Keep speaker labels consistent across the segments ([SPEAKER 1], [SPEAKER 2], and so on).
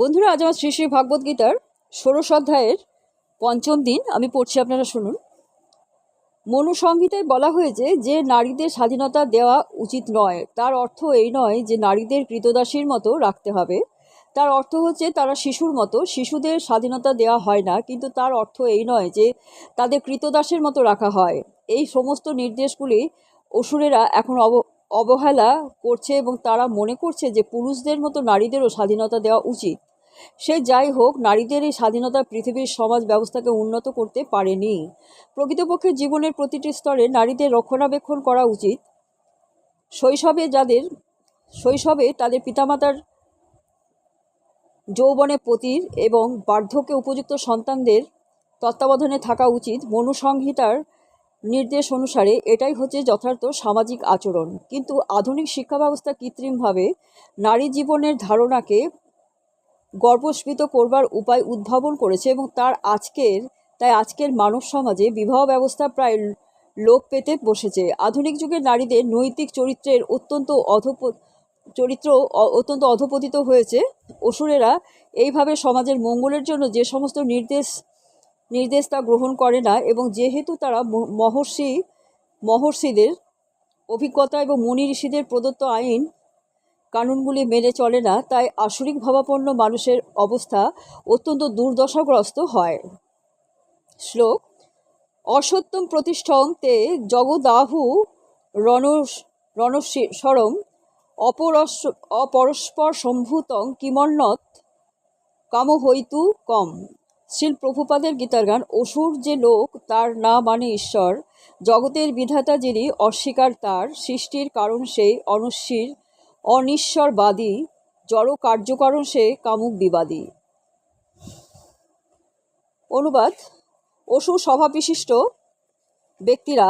[SPEAKER 1] বন্ধুরা, আজ আমার শ্রী শ্রী ভাগবত গীতার ষোড়শ অধ্যায়ের পঞ্চম দিন আমি পড়ছি, আপনারা শুনুন। মনুসংহিতায় বলা হয়েছে, যে নারীদের স্বাধীনতা দেওয়া উচিত নয়, তার অর্থ এই নয় যে নারীদের কৃতদাসীর মতো রাখতে হবে। তার অর্থ হচ্ছে, তারা শিশুর মতো, শিশুদের স্বাধীনতা দেওয়া হয় না, কিন্তু তার অর্থ এই নয় যে তাদের কৃতদাসের মতো রাখা হয়। এই সমস্ত নির্দেশগুলি অসুরেরা এখন অব, অবহেলা করছে এবং তারা মনে করছে যে পুরুষদের মতো নারীদেরও স্বাধীনতা দেওয়া উচিত। সে যাই হোক, নারীদের এই স্বাধীনতা পৃথিবীর সমাজ ব্যবস্থাকে উন্নত করতে পারেনি। প্রকৃতপক্ষে জীবনের প্রতিটি স্তরে নারীদের রক্ষণাবেক্ষণ করা উচিত। শৈশবে যাদের, শৈশবে তাদের পিতামাতার যৌবনে পতির এবং বার্ধক্যে উপযুক্ত সন্তানদের তত্ত্বাবধানে থাকা উচিত। মনুসংহিতার নির্দেশ অনুসারে এটাই হচ্ছে যথার্থ সামাজিক আচরণ। কিন্তু আধুনিক শিক্ষা ব্যবস্থা কৃত্রিমভাবে নারী জীবনের ধারণাকে গর্বস্ফীত করবার উপায় উদ্ভাবন করেছে এবং তার আজকের, তাই আজকের মানব সমাজে বিবাহ ব্যবস্থা প্রায় লোপ পেতে বসেছে। আধুনিক যুগের নারীদের নৈতিক চরিত্রের অত্যন্ত অধপ, চরিত্র অত্যন্ত অধপতিত হয়েছে। অসুরেরা এইভাবে সমাজের মঙ্গলের জন্য যে সমস্ত নির্দেশ নির্দেশ তা গ্রহণ করে না এবং যেহেতু তারা মহর্ষি, মহর্ষিদের অভিজ্ঞতা এবং মুনি ঋষিদের প্রদত্ত আইন কানুনগুলি মেনে চলে না, তাই আসরিক ভাবাপন্ন মানুষের অবস্থা অত্যন্ত দুর্দশাগ্রস্ত হয়। শ্লোক, অসত্যম প্রতিষ্ঠং তে জগদাহু রণস রণস্বরম অপরস অপরস্পর সম্ভূতং কিমন্নত কাম হইতু কম। শ্রীল প্রভুপাদের গীতার গান, অসুর যে লোক তার না মানে ঈশ্বর, জগতের বিধাতা যিনি অস্বীকার তার, সৃষ্টির কারণ সেই অনস্বীর অনিশ্বরবাদী, জড় কার্যকারণ সে কামুক বিবাদী। অনুবাদ অসুর স্বভাববিশিষ্ট ব্যক্তিরা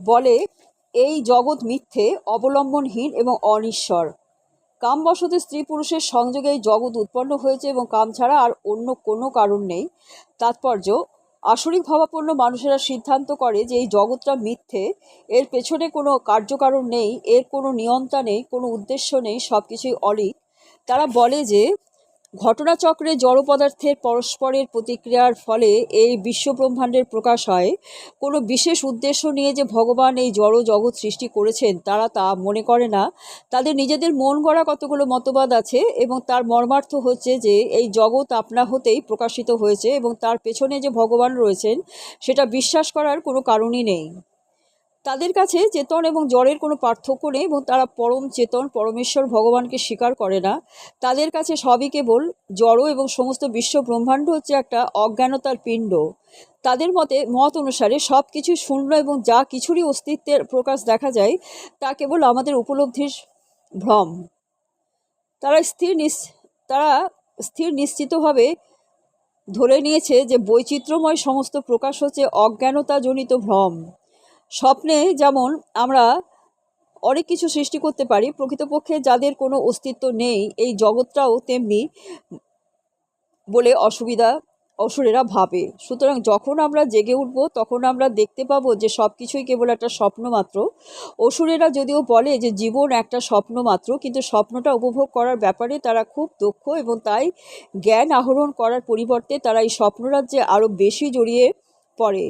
[SPEAKER 1] বলে, এই জগৎ মিথ্যে, অবলম্বনহীন এবং অনিশ্বর। কামবশত স্ত্রী পুরুষের সংযোগে এই জগৎ উৎপন্ন হয়েছে এবং কাম ছাড়া আর অন্য কোনো কারণ নেই। তাৎপর্য আসরিক ভাবাপন্ন মানুষেরা সিদ্ধান্ত করে যে এই জগৎটা মিথ্যে, এর পেছনে কোনো কার্যকারণ নেই, এর কোনো নিয়ন্ত্রণ নেই, কোনো উদ্দেশ্য নেই সব কিছুই অলিক। তারা বলে যে ঘটনাচক্রে জড় পদার্থের পরস্পরের প্রতিক্রিয়ার ফলে এই বিশ্বব্রহ্মাণ্ডের প্রকাশ হয়। কোনো বিশেষ উদ্দেশ্য নিয়ে যে ভগবান এই জড় জগৎ সৃষ্টি করেছেন, তারা তা মনে করে না। তাদের নিজেদের মন গড়া কতগুলো মতবাদ আছে এবং তার মর্মার্থ হচ্ছে যে এই জগৎ আপনা হতেই প্রকাশিত হয়েছে এবং তার পেছনে যে ভগবান রয়েছেন, সেটা বিশ্বাস করার কোনো কারণই নেই। তাদের কাছে চেতন এবং জড়ের কোনো পার্থক্য নেই এবং তারা পরম চেতন, পরমেশ্বর, ভগবানকে স্বীকার করে না। তাদের কাছে সবই কেবল জড় এবং সমস্ত বিশ্ব ব্রহ্মাণ্ড হচ্ছে একটা অজ্ঞানতার পিণ্ড। তাদের মতে, মত অনুসারে সব কিছু শূন্য এবং যা কিছুরই অস্তিত্বের প্রকাশ দেখা যায়, তা কেবল আমাদের উপলব্ধির ভ্রম। তারা স্থির নিস, তারা স্থির নিশ্চিতভাবে ধরে নিয়েছে যে বৈচিত্র্যময় সমস্ত প্রকাশ হচ্ছে অজ্ঞানতাজনিত ভ্রম। স্বপ্নে যেমন আমরা অনেক কিছু সৃষ্টি করতে পারি, প্রকৃতপক্ষে যাদের কোনো অস্তিত্ব নেই, এই জগৎটাও তেমনি বলে অসুবিধা, অসুরেরা ভাবে। সুতরাং যখন আমরা জেগে উঠব, তখন আমরা দেখতে পাবো যে সব কিছুই কেবল একটা স্বপ্ন মাত্র। অসুরেরা যদিও বলে যে জীবন একটা স্বপ্ন মাত্র, কিন্তু স্বপ্নটা উপভোগ করার ব্যাপারে তারা খুব দক্ষ এবং তাই জ্ঞান আহরণ করার পরিবর্তে তারা এই স্বপ্নরাজ্যে আরও বেশি জড়িয়ে পড়ে।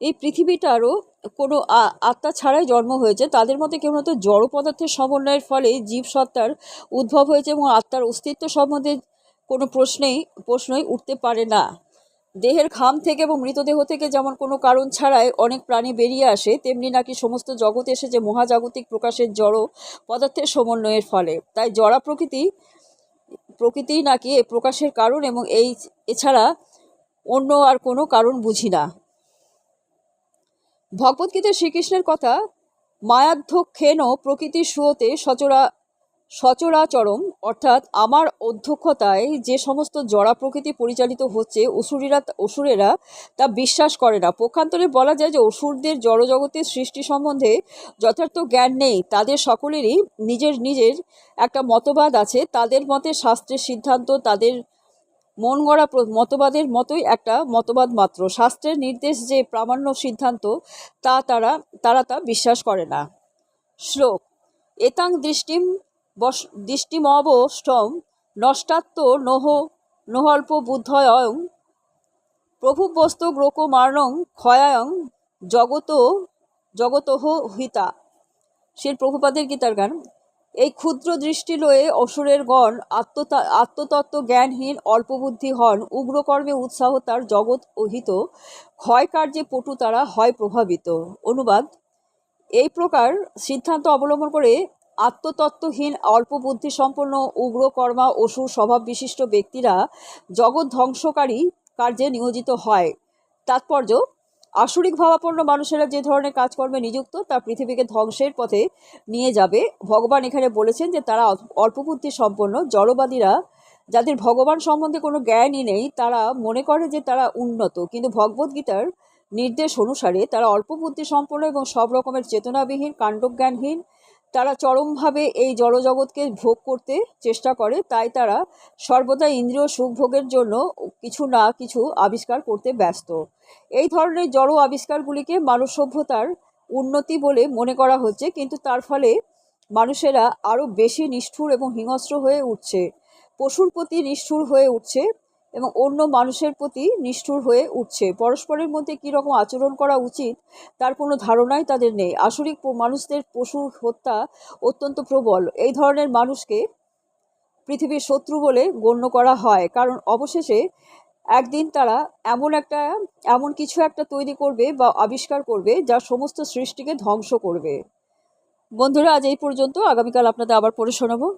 [SPEAKER 1] এই পৃথিবীটারও কোনো আত্মা ছাড়াই জন্ম হয়েছে। তাদের মধ্যে কেবলমাত্র জড় পদার্থের সমন্বয়ের ফলে জীবসত্তার উদ্ভব হয়েছে এবং আত্মার অস্তিত্ব সম্বন্ধে কোনো প্রশ্নেই, প্রশ্নই উঠতে পারে না। দেহের ঘাম থেকে এবং মৃতদেহ থেকে যেমন কোনো কারণ ছাড়াই অনেক প্রাণী বেরিয়ে আসে, তেমনি নাকি সমস্ত জগৎ এসেছে মহাজাগতিক প্রকাশের জড় পদার্থের সমন্বয়ের ফলে। তাই জড়া প্রকৃতি প্রকৃতিই নাকি এ প্রকাশের কারণ এবং এই, এছাড়া অন্য আর কোনো কারণ বুঝি না। ভগবদ্গীতায় শ্রীকৃষ্ণের কথা মায়াধ্যক্ষেন প্রকৃতি সুয়তে সচরা, সচরাচরম অর্থাৎ আমার অধ্যক্ষতায় যে সমস্ত জড়া প্রকৃতি পরিচালিত হচ্ছে, অসুরীরা, অসুরেরা তা বিশ্বাস করে না। পক্ষান্তরে বলা যায় যে অসুরদের জড়জগতের সৃষ্টি সম্বন্ধে যথার্থ জ্ঞান নেই। তাদের সকলেরই নিজের নিজের একটা মতবাদ আছে। তাদের মতে শাস্ত্রের সিদ্ধান্ত, তাদের মন গড়া মতবাদের মতোই একটা মতবাদ মাত্র। শাস্ত্রের নির্দেশ যে প্রামাণ্য সিদ্ধান্ত, তা তারা তারা তা বিশ্বাস করে না। শ্লোক, এতাং দৃষ্টিম বস দৃষ্টিমবষ্টম নষ্টাত্ম নহ, নহল্প বুদ্ধয়ং প্রভুবস্ত গ্রোক মার্ণং ক্ষয়ায়ং জগত জগতহ হিতা। শিল প্রভুপাদের গীতার গান। এই ক্ষুদ্র দৃষ্টি লয়ে অসুরের গণ আত্মতা আত্মতত্ত্ব জ্ঞানহীন অল্পবুদ্ধি হন, উগ্রকর্মে উৎসাহ তার জগৎ অহিত ক্ষয় কার্যে পটু তারা হয় প্রভাবিত। অনুবাদ, এই প্রকার সিদ্ধান্ত অবলম্বন করে আত্মতত্ত্বহীন অল্প বুদ্ধি সম্পন্ন উগ্রকর্মা অসুর স্বভাব বিশিষ্ট ব্যক্তিরা জগৎ ধ্বংসকারী কার্যে নিয়োজিত হয়। তাৎপর্য আসরিক ভাবাপন্ন মানুষেরা যে ধরনের কাজকর্মে নিযুক্ত, তা পৃথিবীকে ধ্বংসের পথে নিয়ে যাবে। ভগবান এখানে বলেছেন যে, তারা অল্প বুদ্ধি সম্পন্ন জড়বাদীরা। যাদের ভগবান সম্বন্ধে কোনো জ্ঞানই নেই, তারা মনে করে যে, তারা উন্নত। কিন্তু ভগবদ্গীতার নির্দেশ অনুসারে তারা অল্প বুদ্ধি সম্পন্ন এবং সব রকমের চেতনাবিহীন, কাণ্ডজ্ঞানহীন তারা চরমভাবে এই জড়জগৎকে ভোগ করতে চেষ্টা করে, তাই তারা সর্বদা ইন্দ্রিয় সুখ ভোগের জন্য কিছু না কিছু আবিষ্কার করতে ব্যস্ত। এই ধরনের জড় আবিষ্কারগুলিকে মানব সভ্যতার উন্নতি বলে মনে করা হচ্ছে, কিন্তু তার ফলে মানুষেরা আরও বেশি নিষ্ঠুর এবং হিংস্র হয়ে উঠছে। পশুর প্রতি নিষ্ঠুর হয়ে উঠছে। এবং অন্য মানুষের প্রতি নিষ্ঠুর হয়ে উঠছে। পরস্পরের মধ্যে কী রকম আচরণ করা উচিত তার কোনো ধারণাই তাদের নেই। আসরিক মানুষদের পশু হত্যা অত্যন্ত প্রবল। এই ধরনের মানুষকে পৃথিবীর শত্রু বলে গণ্য করা হয়। কারণ অবশেষে একদিন তারা এমন একটা, এমন কিছু একটা তৈরি করবে বা আবিষ্কার করবে যা সমস্ত সৃষ্টিকে ধ্বংস করবে। বন্ধুরা, আজ এই পর্যন্ত। আগামীকাল আপনাদের আবার পড়ে শোনাবো।